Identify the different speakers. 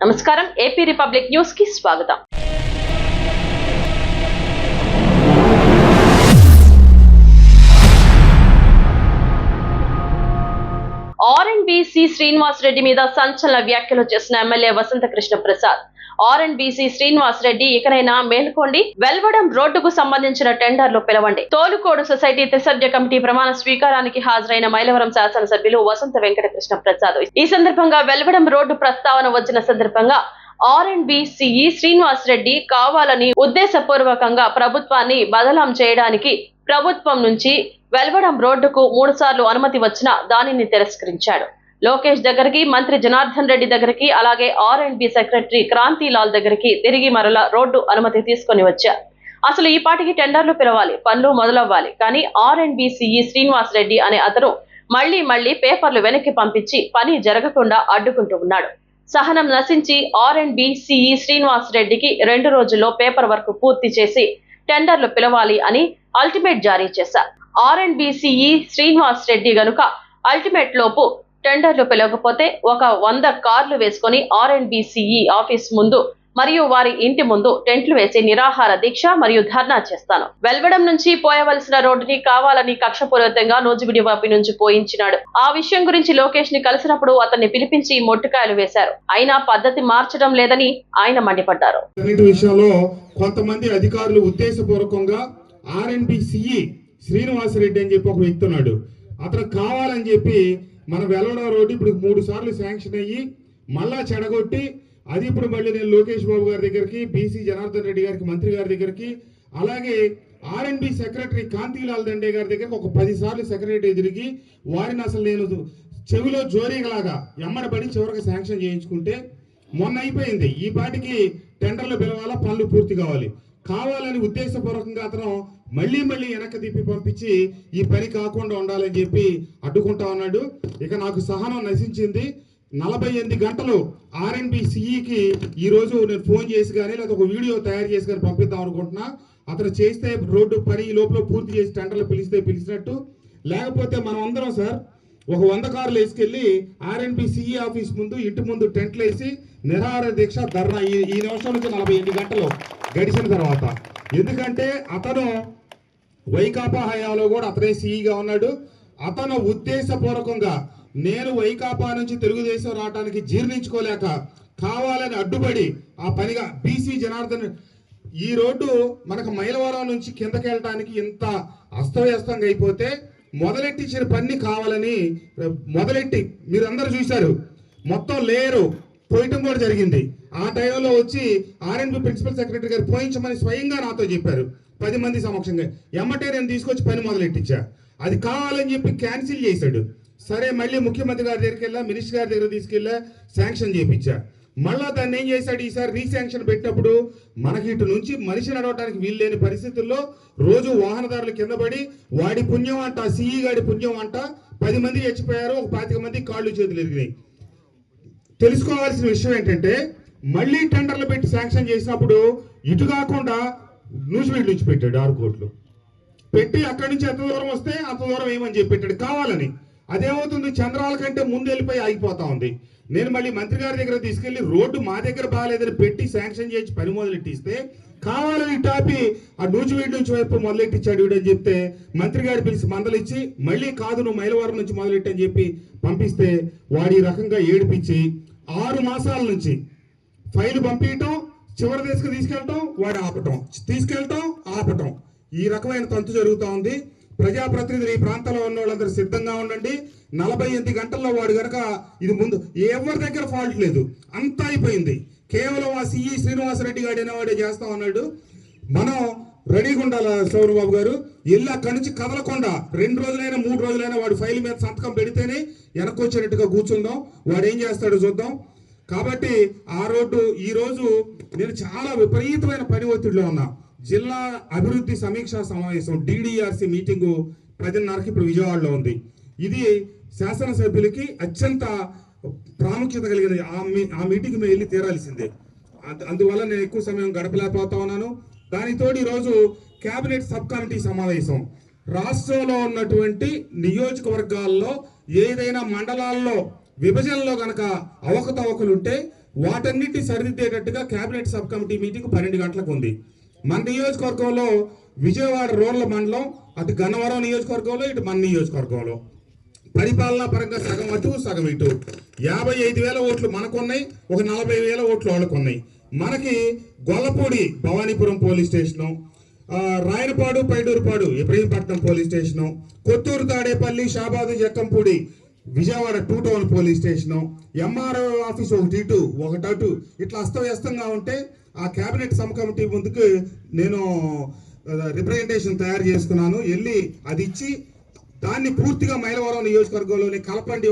Speaker 1: నమస్కారం AP republic న్యూస్కి స్వాగతం. R and B C Srinivas Reddy మీద సంచలన వ్యాఖ్యలు చేసిన MLA Vasantha Krishna Prasad R and BC C Srinivas Reddy ఇకనైనా మేల్కోండి. వెల్వడం రోడ్డుకు సంబంధించిన టెండర్లు పిలవండి. తోలుకోడు సొసైటీ త్రిసభ్య కమిటీ ప్రమాణ స్వీకారానికి హాజరైన మైలవరం శాసనసభ్యులు వసంత వెంకటకృష్ణ ప్రసాద్. ఈ సందర్భంగా వెల్వడం రోడ్డు ప్రస్తావన వచ్చిన సందర్భంగా R and B CE Srinivas Reddy కావాలని ఉద్దేశపూర్వకంగా ప్రభుత్వాన్ని బదలాం చేయడానికి ప్రభుత్వం నుంచి వెల్వడం రోడ్డుకు మూడు సార్లు అనుమతి వచ్చినా దానిని తిరస్కరించాడు. లోకేష్ దగ్గరికి మంత్రి జనార్దన్ రెడ్డి దగ్గరికి అలాగే R and B secretary Krantilal దగ్గరికి తిరిగి మరలా రోడ్డు అనుమతి తీసుకొని వచ్చారు అసలు ఈ పాటికి టెండర్లు పిలవాలి పనులు మొదలవ్వాలి. కానీ R and B CE Srinivas Reddy అనే అతను మళ్ళీ మళ్ళీ పేపర్లు వెనక్కి పంపించి పని జరగకుండా అడ్డుకుంటూ ఉన్నాడు. సహనం నశించి R and B CE Srinivas రెడ్డికి రెండు రోజుల్లో పేపర్ వర్క్ పూర్తి చేసి టెండర్లు పిలవాలి అని అల్టిమేట్ జారీ చేశారు. R and B CE Srinivas Reddy గనుక అల్టిమేట్ లోపు టెండర్లు పిలవకపోతే ఒక వంద కార్లు వేసుకొని ఆర్ఎన్బిసిఈ ఆఫీస్ ముందు మరియు వారి ఇంటి ముందు టెంట్లు వేసి నిరాహార దీక్ష మరియు ధర్నా చేస్తాను. వెల్వడం నుంచి పోయవలసిన రోడ్డుని కావాలని కక్షపూరితంగా నూజిబిడి వైపు నుంచి పోయించినాడు. ఆ విషయం గురించి లోకేష్ని కలిసినప్పుడు అతన్ని పిలిపించి మొట్టుకాయలు వేశారు. అయినా పద్ధతి మార్చడం లేదని ఆయన మండిపడ్డారు.
Speaker 2: విషయంలో కొంతమంది అధికారులు ఉద్దేశపూర్వకంగా ఆర్ఎన్బిసిఈ శ్రీనివాసరెడ్డి అని చెప్పి ఒక వ్యక్తి ఉన్నాడు. అతను కావాలని చెప్పి మన వెల్లడం రోడ్డు ఇప్పుడు మూడు సార్లు శాంక్షన్ అయ్యి మళ్ళా చెడగొట్టి అది ఇప్పుడు మళ్ళీ నేను లోకేష్ బాబు గారి దగ్గరికి బీసీ జనార్దన్ రెడ్డి గారికి మంత్రి గారి దగ్గరికి అలాగే ఆర్ఎన్బి సెక్రటరీ కాంతిలాల్ దండే గారి దగ్గరికి ఒక పది సార్లు సెక్రటరీ తిరిగి వారిని అసలు నేను చెవిలో జోరీగలాగా ఎమ్మడబడి చివరికి శాంక్షన్ చేయించుకుంటే మొన్న అయిపోయింది. ఈ పాటికి టెండర్లు పిలవాలా పనులు పూర్తి కావాలి. కావాలని ఉద్దేశపూర్వకంగా అతను మళ్ళీ మళ్ళీ వెనక తిప్పి పంపించి ఈ పని కాకుండా ఉండాలని చెప్పి అడ్డుకుంటా ఉన్నాడు. ఇక నాకు సహనం నశించింది. నలభై ఎనిమిది గంటలు ఆర్ఎన్బి సిఈకి ఈరోజు నేను ఫోన్ చేసి కానీ లేదా ఒక వీడియో తయారు చేసి కానీ పంపిద్దాం అనుకుంటున్నా. అతను చేస్తే రోడ్డు పని ఈ లోపల పూర్తి చేసి టెండర్లు పిలిస్తే పిలిచినట్టు. లేకపోతే మనం అందరం సార్ ఒక వంద కార్లు వేసుకెళ్ళి ఆర్ఎన్బి సిఈ ఆఫీస్ ముందు ఇంటి ముందు టెంట్లు వేసి నిరాహార దీక్ష ధర్నా. ఈ ఈ నిమిషం నుంచి నలభై ఎనిమిది గంటలు గడిచిన తర్వాత. ఎందుకంటే అతను వైకాపా హయాంలో కూడా అతనే సీఈగా ఉన్నాడు. అతను ఉద్దేశపూర్వకంగా నేను వైకాపా నుంచి తెలుగుదేశం రావడానికి జీర్ణించుకోలేక కావాలని అడ్డుపడి ఆ పనిగా బీసీ జనార్దన్ ఈ రోడ్డు మనకు మైలవరం నుంచి కిందకెళ్ళటానికి ఇంత అస్తవ్యస్తంగా అయిపోతే మొదలెట్టించిన పని కావాలని మొదలెట్టి మీరందరూ చూశారు. మొత్తం లేరు పోయటం కూడా జరిగింది. ఆ టైంలో వచ్చి ఆర్ఎన్బి ప్రిన్సిపల్ సెక్రటరీ గారు పోయించమని స్వయంగా నాతో చెప్పారు. పది మంది సమక్షంగా. ఎమ్మటే నేను తీసుకొచ్చి పని మొదలెట్టించా. అది కావాలని చెప్పి క్యాన్సిల్ చేశాడు. సరే మళ్ళీ ముఖ్యమంత్రి గారి దగ్గరికి వెళ్ళా మినిస్టర్ గారి దగ్గర తీసుకెళ్ళా శాంక్షన్ చేయించా. మళ్ళా దాన్ని ఏం చేశాడు? ఈసారి రీశాంక్షన్ పెట్టినప్పుడు మనకి ఇటు నుంచి మనిషి నడవటానికి వీలు లేని పరిస్థితుల్లో రోజు వాహనదారులు కింద పడి వాడి పుణ్యం అంట సిఈ గాడి పుణ్యం అంట పది మంది చచ్చిపోయారు ఒక పాతిక మంది కాళ్ళు చేతులు ఎరిగినాయి. తెలుసుకోవాల్సిన విషయం ఏంటంటే మళ్ళీ టెండర్లు పెట్టి శాంక్షన్ చేసినప్పుడు ఇటు కాకుండా నూజివీడు నుంచి పెట్టాడు ఆరు కోట్లు. పెట్టి అక్కడి నుంచి ఎంత దూరం వస్తే అంత దూరం ఏమని చెప్పి పెట్టాడు. కావాలని. అదేమవుతుంది? చంద్రాల కంటే ముందు వెళ్ళిపోయి ఆగిపోతా ఉంది. నేను మళ్ళీ మంత్రి గారి దగ్గర తీసుకెళ్ళి రోడ్డు మా దగ్గర బాగాలేదని పెట్టి శాంక్షన్ చేసి పని మొదలెట్టిస్తే కావాలని టాపి ఆ నూజివీడు నుంచి వైపు మొదలెట్టించాడు వీడని చెప్తే మంత్రి గారు పిలిచి మందలిచ్చి మళ్ళీ కాదు నువ్వు మైలవరం నుంచి మొదలెట్టని చెప్పి పంపిస్తే వాడి రకంగా ఏడిపించి ఆరు మాసాల నుంచి ఫైల్ పంపించటం చివరి దశకు తీసుకెళ్ళటం వాడు ఆపటం తీసుకెళ్ళటం ఆపటం. ఈ రకమైన తంతు జరుగుతూ ఉంది. ప్రజాప్రతినిధులు ఈ ప్రాంతంలో ఉన్న వాళ్ళందరూ సిద్ధంగా ఉండండి. నలభై ఎనిమిది గంటల్లో వాడు గనక ఇది ముందు ఎవరి దగ్గర ఫాల్ట్ లేదు. అంతా అయిపోయింది. కేవలం ఆ సిఈ శ్రీనివాసరెడ్డి గారు అనేవాడే చేస్తా ఉన్నాడు. మనం రెడీగా ఉండాలి సౌరబాబు గారు ఇల్లు అక్కడి నుంచి కదలకుండా రెండు రోజులైనా మూడు రోజులైనా వాడు ఫైల్ మీద సంతకం పెడితేనే వెనక్కి వచ్చేటట్టుగా కూర్చుందాం. వాడు ఏం చేస్తాడో చూద్దాం. కాబట్టి ఆ రోడ్డు ఈ రోజు నేను చాలా విపరీతమైన పని ఒత్తిడిలో ఉన్నా. జిల్లా అభివృద్ధి సమీక్షా సమావేశం డిడిఆర్సి మీటింగు పదిన్నరకి ఇప్పుడు విజయవాడలో ఉంది. ఇది శాసనసభ్యులకి అత్యంత ప్రాముఖ్యత కలిగినది ఆ మీ ఆ మీటింగ్ మేము వెళ్ళి తీరాల్సిందే. అందు- అందువల్ల నేను ఎక్కువ సమయం గడపలేకపోతా ఉన్నాను. దానితోటి ఈరోజు కేబినెట్ సబ్ కమిటీ సమావేశం. రాష్ట్రంలో ఉన్నటువంటి నియోజకవర్గాల్లో ఏదైనా మండలాల్లో విభజనలో గనక అవకతవకలుంటే వాటన్నిటిని సరిదిద్దేటట్టుగా కేబినెట్ సబ్ కమిటీ మీటింగ్ పన్నెండు గంటలకు ఉంది. మన నియోజకవర్గంలో విజయవాడ రూరల్ మండలం అటు గన్నవరం నియోజకవర్గంలో ఇటు మన నియోజకవర్గంలో. పరిపాలనా పరంగా సగం అటు సగం ఇటు. యాభై ఐదు వేల ఓట్లు మనకున్నాయి ఒక నలభై వేల ఓట్లు వాళ్ళకున్నాయి. మనకి Gollapudi Bhavanipuram police station Rayanapadu Paidurupadu Ibrahimpatnam police station Kothuru Tadepalli Shabad Jakkampudi Vijayawada two town police station MRO office ఒకటి ఇటు ఒకటి అటు. ఇట్లా అస్తవ్యస్తంగా ఉంటే ఆ కేబినెట్ సబ్ కమిటీ ముందుకు నేను రిప్రజెంటేషన్ తయారు చేసుకున్నాను. వెళ్ళి అది ఇచ్చి దాన్ని పూర్తిగా మైలవరం నియోజకవర్గంలోని కలపండి